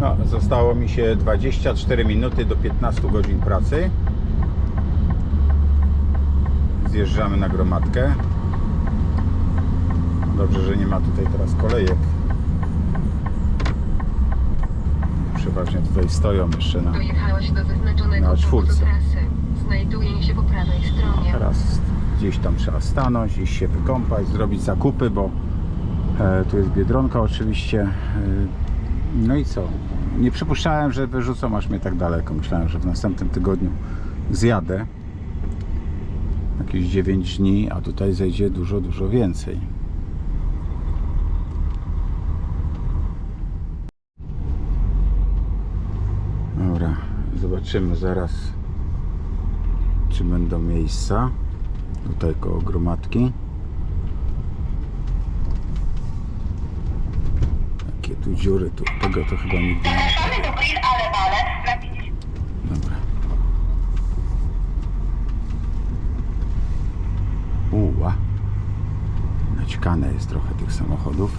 No, zostało mi się 24 minuty do 15 godzin pracy. Zjeżdżamy na gromadkę. Dobrze, że nie ma tutaj teraz kolejek. Przeważnie tutaj stoją jeszcze na. Dojechałeś do wyznaczonego Na czwórce. trasy. Znajduje się po prawej stronie. Teraz gdzieś tam trzeba stanąć, iść się wykąpać, zrobić zakupy, bo e, tu jest Biedronka oczywiście. E, no i co? Nie przypuszczałem, że wyrzucą aż mnie tak daleko. Myślałem, że w następnym tygodniu zjadę. Jakieś 9 dni, a tutaj zejdzie dużo, dużo więcej. Dobra, zobaczymy zaraz czy będą miejsca tutaj koło gromadki jakie tu dziury tu tego to chyba nigdy nie Zapraszamy do Grill Ale Ballet na 50 dobra. Uła. Naćkane jest trochę tych samochodów.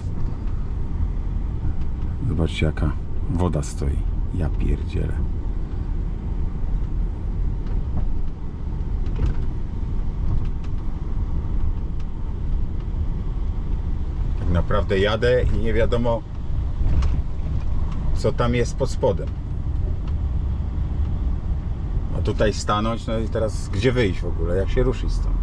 Zobaczcie jaka woda stoi. Ja pierdzielę. Tak naprawdę jadę i nie wiadomo, co tam jest pod spodem. A tutaj stanąć, no i teraz gdzie wyjść w ogóle, jak się ruszyć stąd?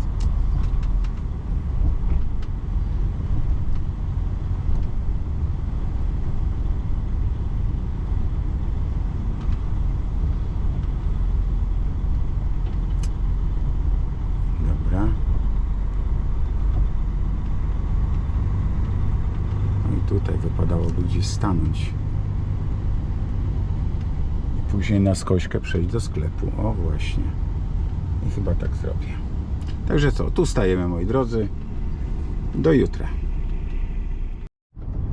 No tutaj wypadałoby gdzieś stanąć. Później na skośkę przejść do sklepu. O właśnie. I chyba tak zrobię. Także co, tu stajemy moi drodzy. Do jutra.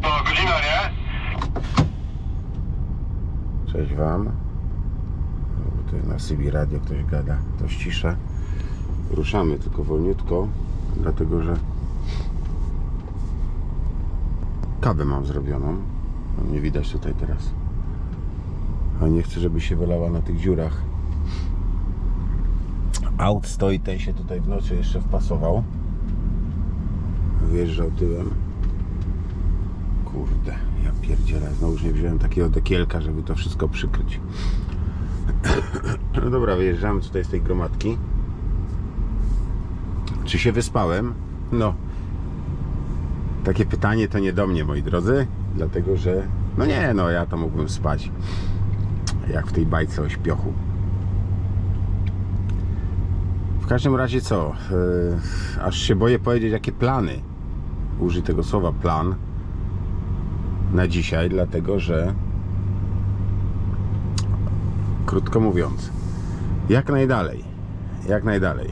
To godzina, nie? Cześć Wam. Tutaj na CB Radio ktoś gada, ktoś cisza. Ruszamy tylko wolniutko, dlatego że kawę mam zrobioną. Nie widać tutaj teraz. A nie chcę, żeby się wylała na tych dziurach. Aut stoi, ten się tutaj w nocy jeszcze wpasował. Wjeżdżał tyłem. Kurde, ja pierdzielę. Znowu nie wziąłem takiego dekielka, żeby to wszystko przykryć. No dobra, wyjeżdżamy tutaj z tej gromadki. Czy się wyspałem? No. Takie pytanie to nie do mnie, moi drodzy. Dlatego, że... No nie, no ja to mógłbym spać. Jak w tej bajce o śpiochu. W każdym razie co? Yy, aż się boję powiedzieć, jakie plany. Użyj tego słowa plan na dzisiaj, dlatego że krótko mówiąc, jak najdalej, jak najdalej.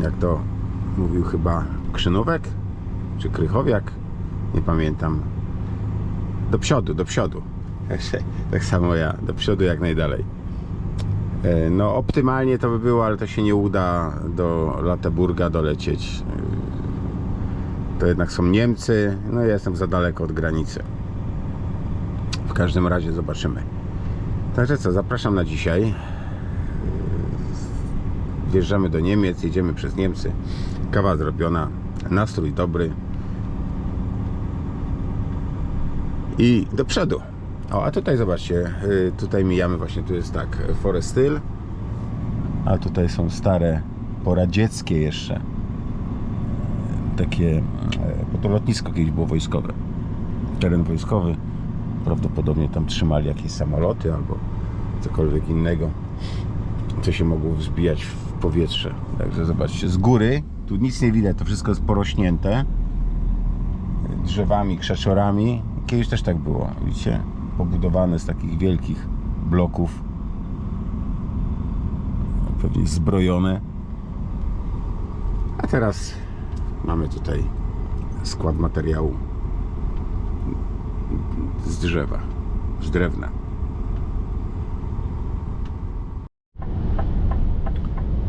Jak to mówił chyba Krzynówek czy Krychowiak, nie pamiętam. Do przodu, do przodu. Tak samo ja, do przodu jak najdalej. E, No optymalnie to by było, ale to się nie uda do Lateburga dolecieć. E, To jednak są Niemcy, no ja jestem za daleko od granicy. W każdym razie zobaczymy. Także co, zapraszam na dzisiaj. Wjeżdżamy do Niemiec, jedziemy przez Niemcy. Kawa zrobiona, nastrój dobry. I do przodu. O, a tutaj zobaczcie, y, tutaj mijamy właśnie, tu jest tak, Forest Hill. A tutaj są stare, poradzieckie jeszcze. Takie, e, bo to lotnisko kiedyś było wojskowe. Teren wojskowy. Prawdopodobnie tam trzymali jakieś samoloty albo cokolwiek innego, co się mogło wzbijać w powietrze. Także zobaczcie, z góry tu nic nie widać, to wszystko jest porośnięte drzewami, krzeczorami. Kiedyś też tak było, widzicie? Pobudowane z takich wielkich bloków. Pewnie zbrojone. A teraz mamy tutaj skład materiału z drzewa, z drewna.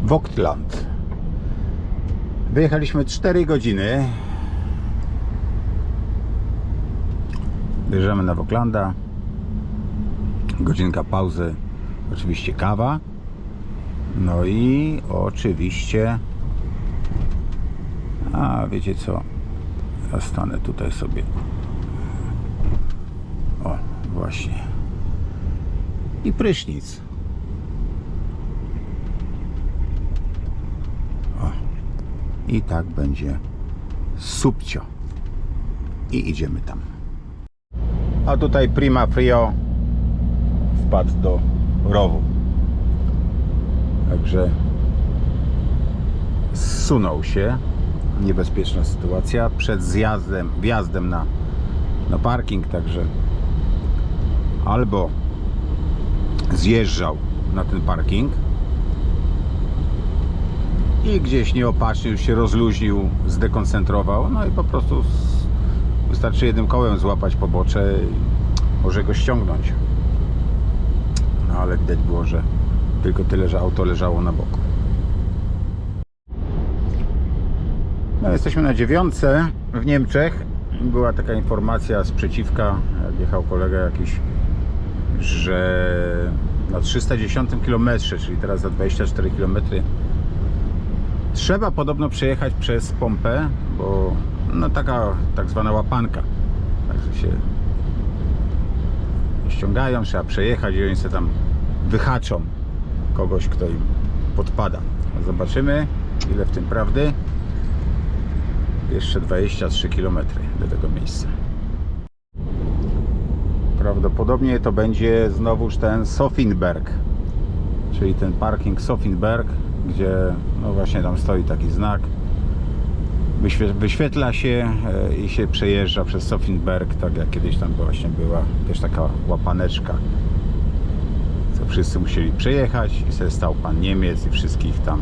Vogtland. Wyjechaliśmy 4 godziny. Bierzemy na Woklanda. Godzinka pauzy, oczywiście kawa. No i oczywiście. A wiecie co? Ja stanę tutaj sobie. O, właśnie. I prysznic. O. I tak będzie subcio. I idziemy tam. A tutaj Prima Frio wpadł do rowu. Także zsunął się. Niebezpieczna sytuacja przed zjazdem, wjazdem na, na parking, także albo zjeżdżał na ten parking i gdzieś nieopatrznie już się rozluźnił, zdekoncentrował, no i po prostu z, wystarczy jednym kołem złapać pobocze i może go ściągnąć. No ale widać było, że tylko tyle, że auto leżało na boku. No jesteśmy na dziewiątce w Niemczech. Była taka informacja sprzeciwka, jak jechał kolega jakiś, że na 310 km, czyli teraz za 24 km, trzeba podobno przejechać przez pompę, bo no taka tak zwana łapanka. Także się ściągają, trzeba przejechać i oni sobie tam wyhaczą kogoś, kto im podpada. Zobaczymy, ile w tym prawdy. Jeszcze 23 km do tego miejsca. Prawdopodobnie to będzie znowuż ten Sofinberg, czyli ten parking Sofinberg, gdzie no właśnie tam stoi taki znak. Wyświe- Wyświetla się e, i się przejeżdża przez Sofinberg, tak jak kiedyś tam właśnie była też taka łapaneczka co wszyscy musieli przejechać i sobie stał pan Niemiec i wszystkich tam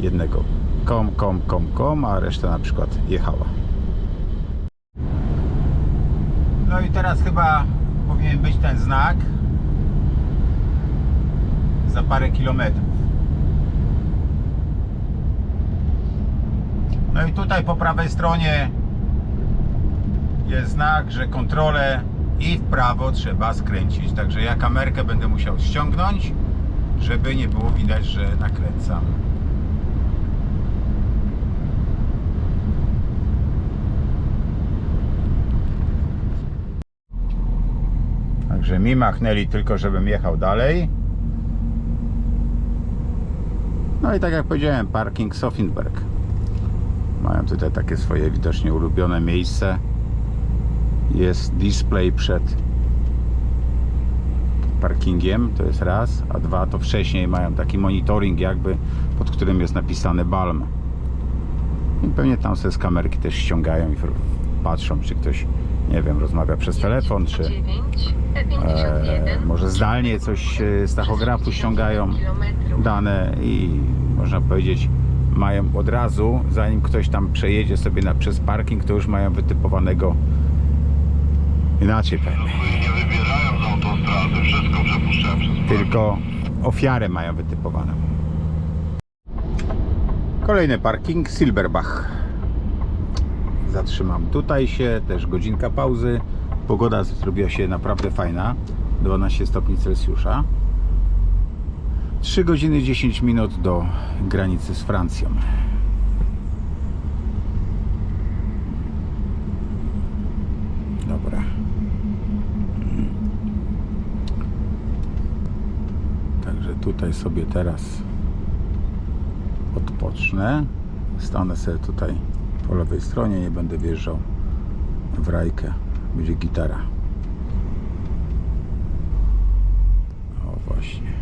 jednego kom, kom, kom, kom, a reszta na przykład jechała. No i teraz chyba powinien być ten znak za parę kilometrów. No i tutaj po prawej stronie jest znak, że kontrolę i w prawo trzeba skręcić. Także ja kamerkę będę musiał ściągnąć, żeby nie było widać, że nakręcam. Także mi machnęli tylko, żebym jechał dalej. No i tak jak powiedziałem, parking Sofinberg. Mają tutaj takie swoje widocznie ulubione miejsce jest display przed parkingiem, to jest raz, a dwa to wcześniej mają taki monitoring jakby, pod którym jest napisane Balm. I pewnie tam sobie z kamerki też ściągają i patrzą, czy ktoś, nie wiem, rozmawia przez telefon, czy 9, e, może zdalnie coś z tachografu ściągają dane i można powiedzieć mają od razu, zanim ktoś tam przejedzie sobie na, przez parking, to już mają wytypowanego inaczej pewnie. Nie wybierają z autostrady, wszystko przepuszczają przez Tylko ofiarę mają wytypowaną. Kolejny parking Silberbach. Zatrzymam tutaj się, też godzinka pauzy. Pogoda zrobiła się naprawdę fajna. 12 stopni Celsjusza. 3 godziny 10 minut do granicy z Francją. Dobra. Także tutaj sobie teraz odpocznę. Stanę sobie tutaj po lewej stronie, nie będę wjeżdżał w rajkę. Będzie gitara. O właśnie.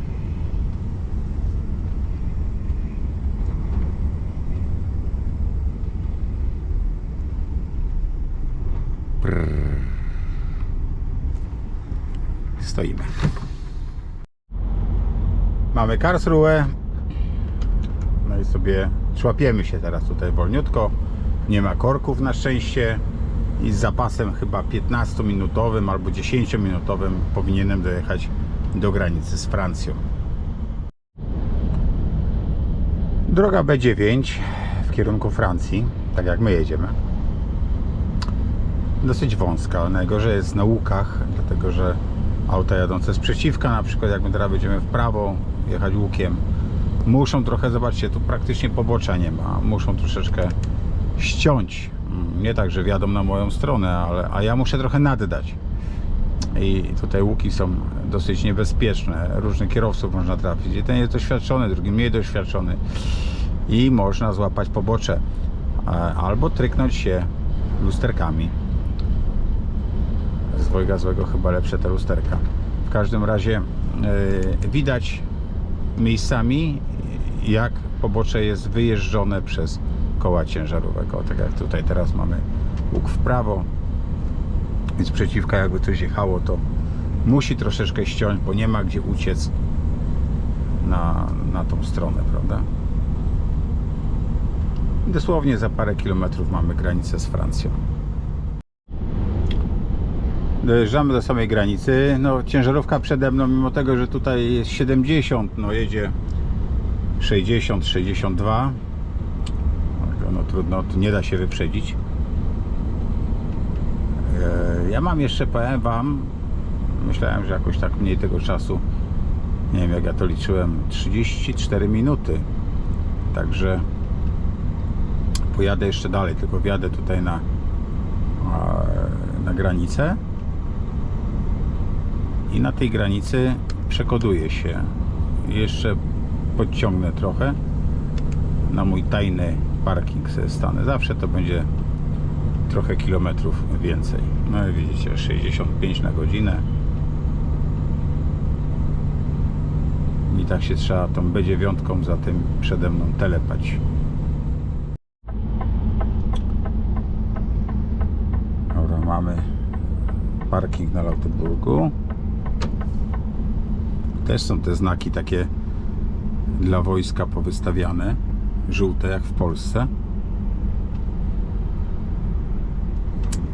Prrr. Stoimy. Mamy Karlsruhe. No i sobie człapiemy się teraz tutaj wolniutko. Nie ma korków na szczęście. I z zapasem chyba 15-minutowym albo 10-minutowym powinienem dojechać do granicy z Francją. Droga B9 w kierunku Francji, tak jak my jedziemy. Dosyć wąska. Najgorzej jest na łukach, dlatego że auta jadące z przeciwka, na przykład jak my teraz będziemy w prawo jechać łukiem, muszą trochę, zobaczcie, tu praktycznie pobocza nie ma, muszą troszeczkę ściąć. Mm, Nie tak, że wjadą na moją stronę, ale, a ja muszę trochę naddać. I tutaj łuki są dosyć niebezpieczne. Różnych kierowców można trafić. Jeden jest doświadczony, drugi mniej doświadczony. I można złapać pobocze. Albo tryknąć się lusterkami. Dwojga złego chyba lepsze te lusterka. W każdym razie e, widać miejscami jak pobocze jest wyjeżdżone przez koła ciężarówek. O, tak jak tutaj teraz mamy łuk w prawo, więc przeciwka jakby coś jechało, to musi troszeczkę ściąć, bo nie ma gdzie uciec na, na tą stronę, prawda? Dosłownie za parę kilometrów mamy granicę z Francją. Dojeżdżamy do samej granicy. No, ciężarówka przede mną, mimo tego, że tutaj jest 70, no jedzie 60, 62. No trudno, tu nie da się wyprzedzić. E, Ja mam jeszcze, powiem Wam, myślałem, że jakoś tak mniej tego czasu, nie wiem jak ja to liczyłem, 34 minuty. Także pojadę jeszcze dalej, tylko wjadę tutaj na, na granicę i na tej granicy przekoduję się. Jeszcze podciągnę trochę na mój tajny parking sobie stanę. Zawsze to będzie trochę kilometrów więcej. No i widzicie, 65 na godzinę. I tak się trzeba tą B9 za tym przede mną telepać. Dobra, mamy parking na Lauteburgu. Też są te znaki takie dla wojska powystawiane, żółte jak w Polsce.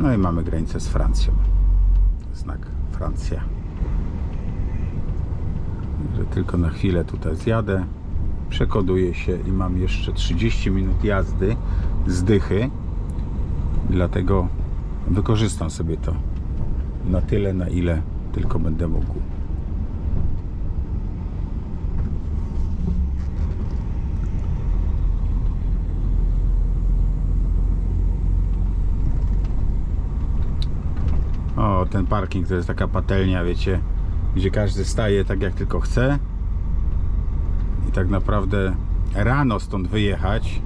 No i mamy granicę z Francją. Znak Francja. Że tylko na chwilę tutaj zjadę, przekoduję się i mam jeszcze 30 minut jazdy z dychy. Dlatego wykorzystam sobie to na tyle, na ile tylko będę mógł. O, ten parking to jest taka patelnia, wiecie, gdzie każdy staje tak jak tylko chce. I tak naprawdę rano stąd wyjechać,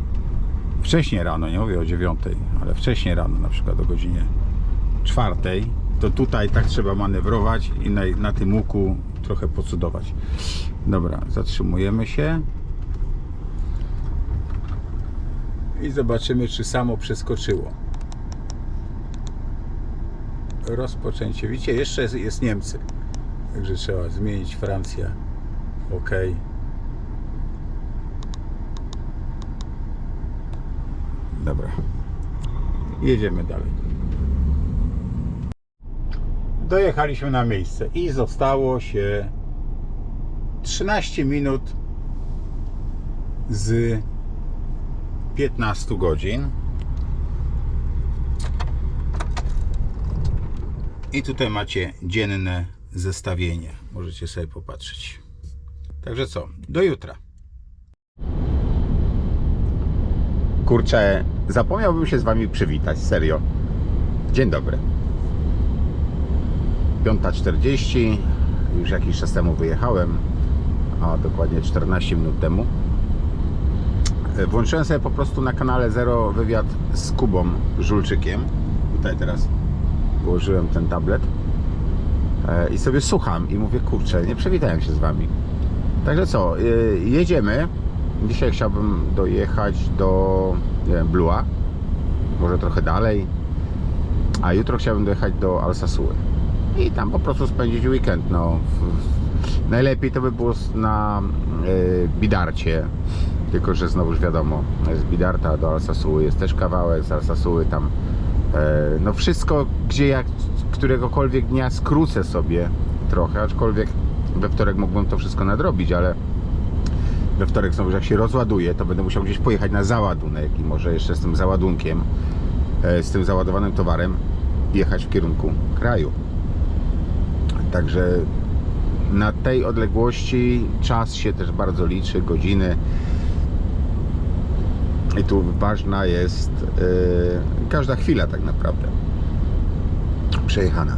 wcześniej rano, nie mówię o dziewiątej, ale wcześniej rano, na przykład o godzinie czwartej, to tutaj tak trzeba manewrować i na, na tym łuku trochę pocudować. Dobra, zatrzymujemy się. I zobaczymy, czy samo przeskoczyło rozpoczęcie. Widzicie, jeszcze jest, jest Niemcy. Także trzeba zmienić Francja. Ok. Dobra. Jedziemy dalej. Dojechaliśmy na miejsce i zostało się 13 minut z 15 godzin. I tutaj macie dzienne zestawienie. Możecie sobie popatrzeć. Także co? Do jutra. Kurczę, zapomniałbym się z wami przywitać, serio. Dzień dobry. 5.40, już jakiś czas temu wyjechałem, a dokładnie 14 minut temu. Włączyłem sobie po prostu na kanale Zero wywiad z Kubą Żulczykiem. Tutaj teraz położyłem ten tablet e, i sobie słucham i mówię, kurczę, nie przywitałem się z wami. Także co, e, jedziemy. Dzisiaj chciałbym dojechać do wiem, Blua, może trochę dalej, a jutro chciałbym dojechać do Alsasuły i tam po prostu spędzić weekend. No. Najlepiej to by było na y, Bidarcie, tylko że znowuż wiadomo, z Bidarta do Alsasuły jest też kawałek, z Alsasuły tam e, no wszystko, gdzie ja któregokolwiek dnia skrócę sobie trochę, aczkolwiek we wtorek mógłbym to wszystko nadrobić, ale we wtorek znowu jak się rozładuje, to będę musiał gdzieś pojechać na załadunek i może jeszcze z tym załadunkiem, e, z tym załadowanym towarem jechać w kierunku kraju. Także na tej odległości czas się też bardzo liczy, godziny. I tu ważna jest yy, każda chwila tak naprawdę przejechana.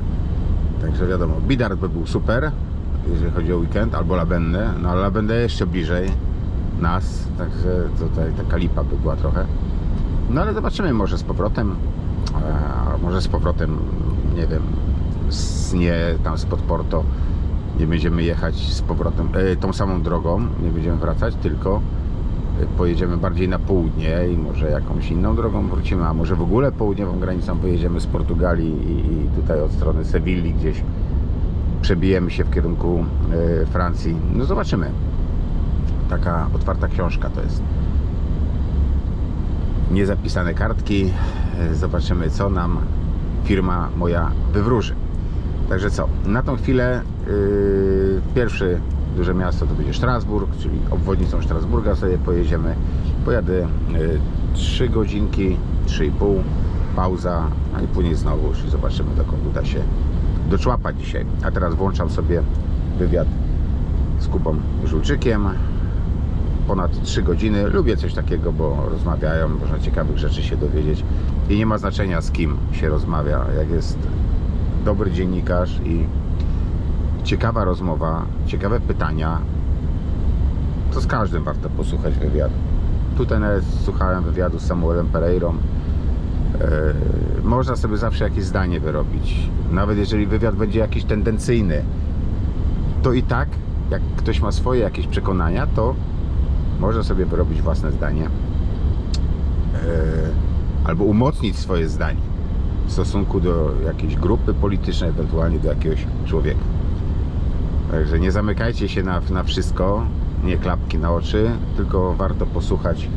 Także wiadomo, Bidart by był super, jeżeli chodzi o weekend, albo Labendę, no ale Labendę jeszcze bliżej nas, także tutaj taka lipa by była trochę. No ale zobaczymy, może z powrotem, a może z powrotem, nie wiem, z, nie tam spod Porto, nie będziemy jechać z powrotem e, tą samą drogą, nie będziemy wracać, tylko pojedziemy bardziej na południe i może jakąś inną drogą wrócimy, a może w ogóle południową granicą wyjedziemy z Portugalii i, tutaj od strony Sewilli gdzieś przebijemy się w kierunku e, Francji. No zobaczymy. Taka otwarta książka to jest. Niezapisane kartki. E, Zobaczymy, co nam firma moja wywróży. Także co? Na tą chwilę yy, pierwsze duże miasto to będzie Strasburg, czyli obwodnicą Strasburga sobie pojedziemy. Pojadę yy, 3 godzinki, 3,5, pauza, a i później znowu i zobaczymy dokąd uda się doczłapać dzisiaj. A teraz włączam sobie wywiad z Kubą Żulczykiem. Ponad 3 godziny. Lubię coś takiego, bo rozmawiają, można ciekawych rzeczy się dowiedzieć i nie ma znaczenia z kim się rozmawia. Jak jest dobry dziennikarz i ciekawa rozmowa, ciekawe pytania, to z każdym warto posłuchać wywiadu. Tutaj nawet słuchałem wywiadu z Samuelem Pereirą. Yy, można sobie zawsze jakieś zdanie wyrobić. Nawet jeżeli wywiad będzie jakiś tendencyjny, to i tak, jak ktoś ma swoje jakieś przekonania, to można sobie wyrobić własne zdanie. Yy, albo umocnić swoje zdanie w stosunku do jakiejś grupy politycznej, ewentualnie do jakiegoś człowieka. Także nie zamykajcie się na, na wszystko, nie klapki na oczy, tylko warto posłuchać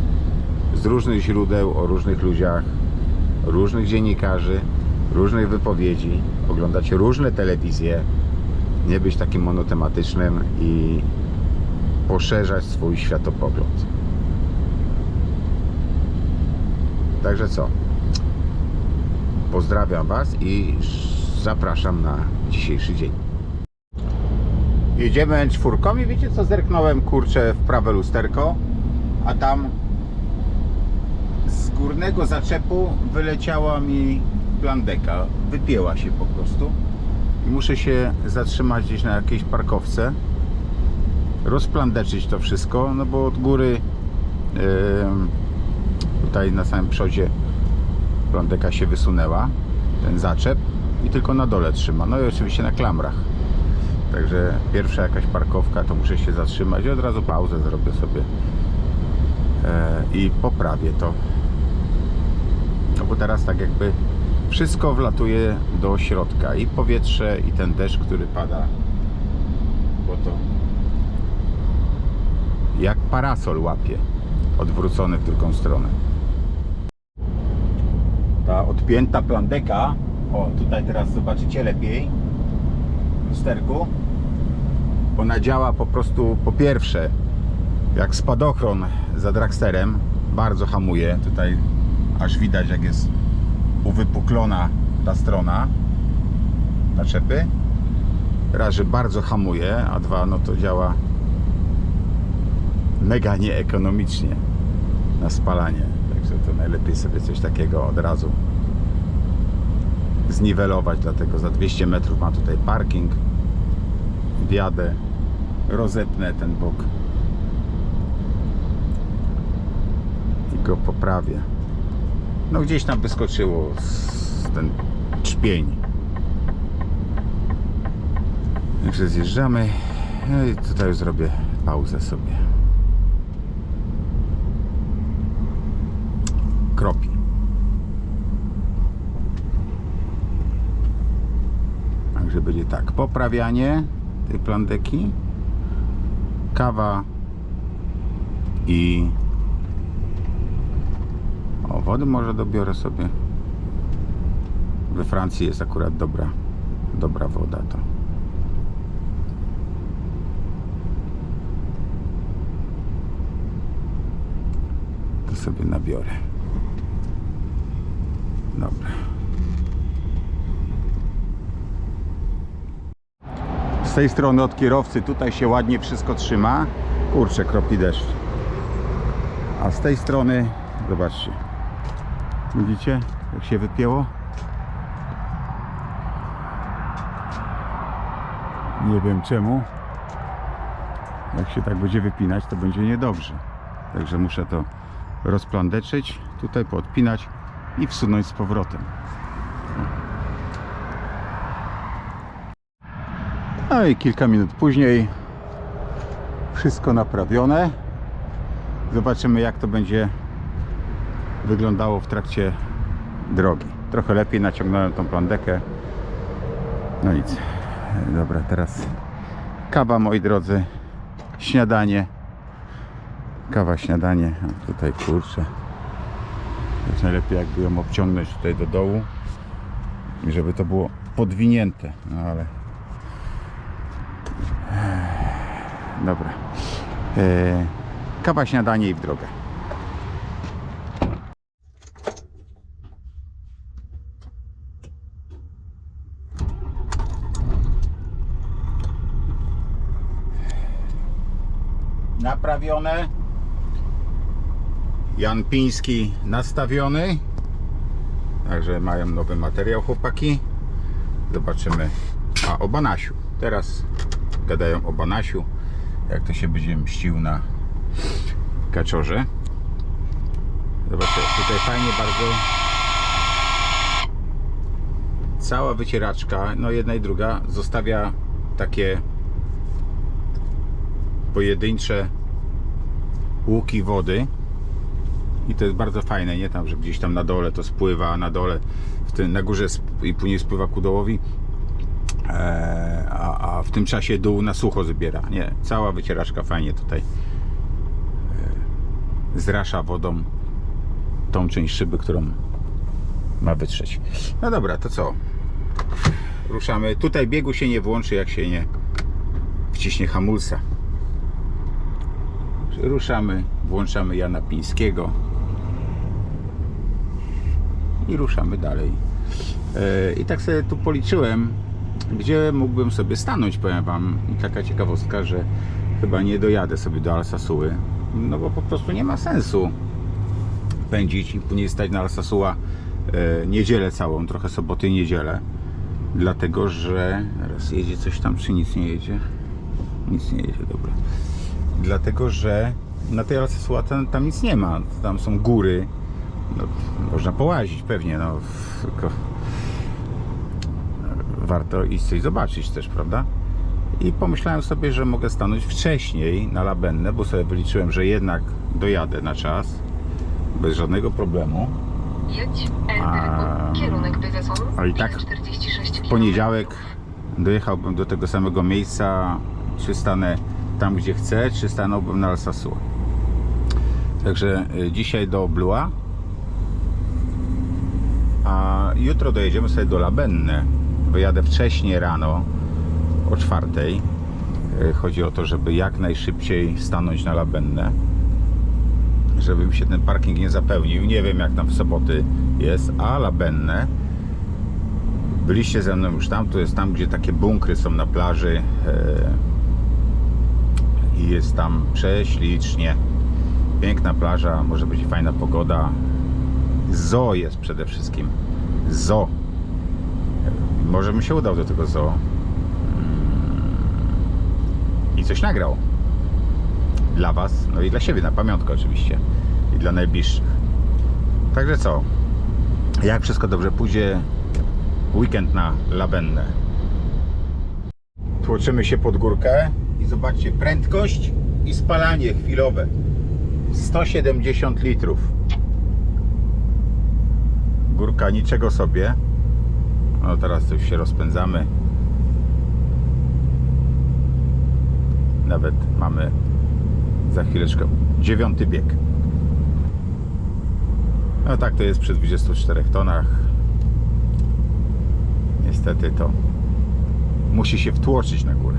z różnych źródeł o różnych ludziach, różnych dziennikarzy, różnych wypowiedzi, oglądać różne telewizje, nie być takim monotematycznym i poszerzać swój światopogląd. Także co? Pozdrawiam Was i zapraszam na dzisiejszy dzień. Jedziemy czwórką i wiecie co? Zerknąłem kurczę w prawe lusterko, a tam z górnego zaczepu wyleciała mi plandeka. Wypięła się po prostu. I muszę się zatrzymać gdzieś na jakiejś parkowce. Rozplandeczyć to wszystko, no bo od góry tutaj na samym przodzie plandeka się wysunęła, ten zaczep i tylko na dole trzyma. No i oczywiście na klamrach. Także pierwsza jakaś parkowka, to muszę się zatrzymać i od razu pauzę zrobię sobie. E, i poprawię to. No bo teraz tak jakby wszystko wlatuje do środka. I powietrze i ten deszcz, który pada, bo to jak parasol łapie, odwrócony w drugą stronę. Ta odpięta plandeka. O tutaj teraz zobaczycie lepiej w lusterku ona działa po prostu po pierwsze jak spadochron za dragsterem. Bardzo hamuje. Tutaj aż widać jak jest uwypuklona ta strona naczepy raz, że bardzo hamuje a dwa, no to działa mega nieekonomicznie na spalanie. Także to najlepiej sobie coś takiego od razu zniwelować. Dlatego za 200 metrów mam tutaj parking. Wjadę, rozepnę ten bok i go poprawię. No gdzieś tam wyskoczyło ten czpień. Także zjeżdżamy. No i tutaj już zrobię pauzę sobie. kropi. Także będzie tak, poprawianie tej plandeki, kawa i o, wody może dobiorę sobie. We Francji jest akurat dobra, dobra woda to. To sobie nabiorę. Dobra. Z tej strony od kierowcy tutaj się ładnie wszystko trzyma. Kurczę, kropli deszcz. A z tej strony, zobaczcie. Widzicie, jak się wypięło? Nie wiem czemu. Jak się tak będzie wypinać, to będzie niedobrze. Także muszę to rozplandeczyć, tutaj podpinać i wsunąć z powrotem. No i kilka minut później wszystko naprawione. Zobaczymy jak to będzie wyglądało w trakcie drogi. Trochę lepiej naciągnąłem tą plandekę. No nic. Dobra, teraz kawa moi drodzy. Śniadanie. Kawa, śniadanie. A tutaj kurczę. Jest najlepiej jakby ją obciągnąć tutaj do dołu. I żeby to było podwinięte. No ale Dobra. E, kawa, śniadanie i w drogę. Naprawione. Jan Piński nastawiony. Także mają nowy materiał chłopaki. Zobaczymy. A o Banasiu. Teraz gadają o Banasiu. Jak to się będzie mścił na kaczorze. Zobaczcie, tutaj fajnie bardzo. Cała wycieraczka, no jedna i druga, zostawia takie pojedyncze łuki wody. I to jest bardzo fajne, nie tam, że gdzieś tam na dole to spływa, na dole, w tym, na górze i później spływa ku dołowi. Eee, a, a w tym czasie dół na sucho zbiera. Nie, cała wycieraczka fajnie tutaj e, zrasza wodą tą część szyby, którą ma wytrzeć. No dobra, to co? Ruszamy. Tutaj biegu się nie włączy, jak się nie wciśnie hamulca. Ruszamy, włączamy Jana Pińskiego i ruszamy dalej. E, I tak sobie tu policzyłem, gdzie mógłbym sobie stanąć, powiem Wam. I taka ciekawostka, że chyba nie dojadę sobie do Alsasuły, no bo po prostu nie ma sensu pędzić i później stać na Alsasua e, niedzielę całą, trochę soboty i niedzielę. Dlatego, że raz jedzie coś tam, czy nic nie jedzie? Nic nie jedzie, dobra. Dlatego, że na tej Alsasua tam, tam nic nie ma. Tam są góry. No, można połazić pewnie, no tylko warto iść coś zobaczyć też, prawda? I pomyślałem sobie, że mogę stanąć wcześniej na Labennę, bo sobie wyliczyłem, że jednak dojadę na czas bez żadnego problemu. Jedź A-. Kierunek a i tak 46 W poniedziałek dojechałbym do tego samego miejsca, czy stanę tam, gdzie chcę, czy stanąłbym na Alsasua. Także y, dzisiaj do Blua, a jutro dojedziemy sobie do Labenne. Wyjadę wcześniej rano, o czwartej. Y, Chodzi o to, żeby jak najszybciej stanąć na Labennę, żeby mi się ten parking nie zapełnił. Nie wiem jak tam w soboty jest, a Labenne Byliście ze mną już tam, to jest tam, gdzie takie bunkry są na plaży e, i jest tam prześlicznie. Piękna plaża, może być fajna pogoda. Zoo jest przede wszystkim. Zoo. Może bym się udał do tego zoo Mm. i coś nagrał. Dla Was, no i dla siebie, na pamiątkę oczywiście. I dla najbliższych. Także co? Jak wszystko dobrze pójdzie, weekend na Labennę. Tłoczymy się pod górkę i zobaczcie, prędkość i spalanie chwilowe. 170 litrów. Górka niczego sobie. No teraz już się rozpędzamy. Nawet mamy za chwileczkę dziewiąty bieg. No tak to jest przy 24 tonach niestety to musi się wtłoczyć na górę.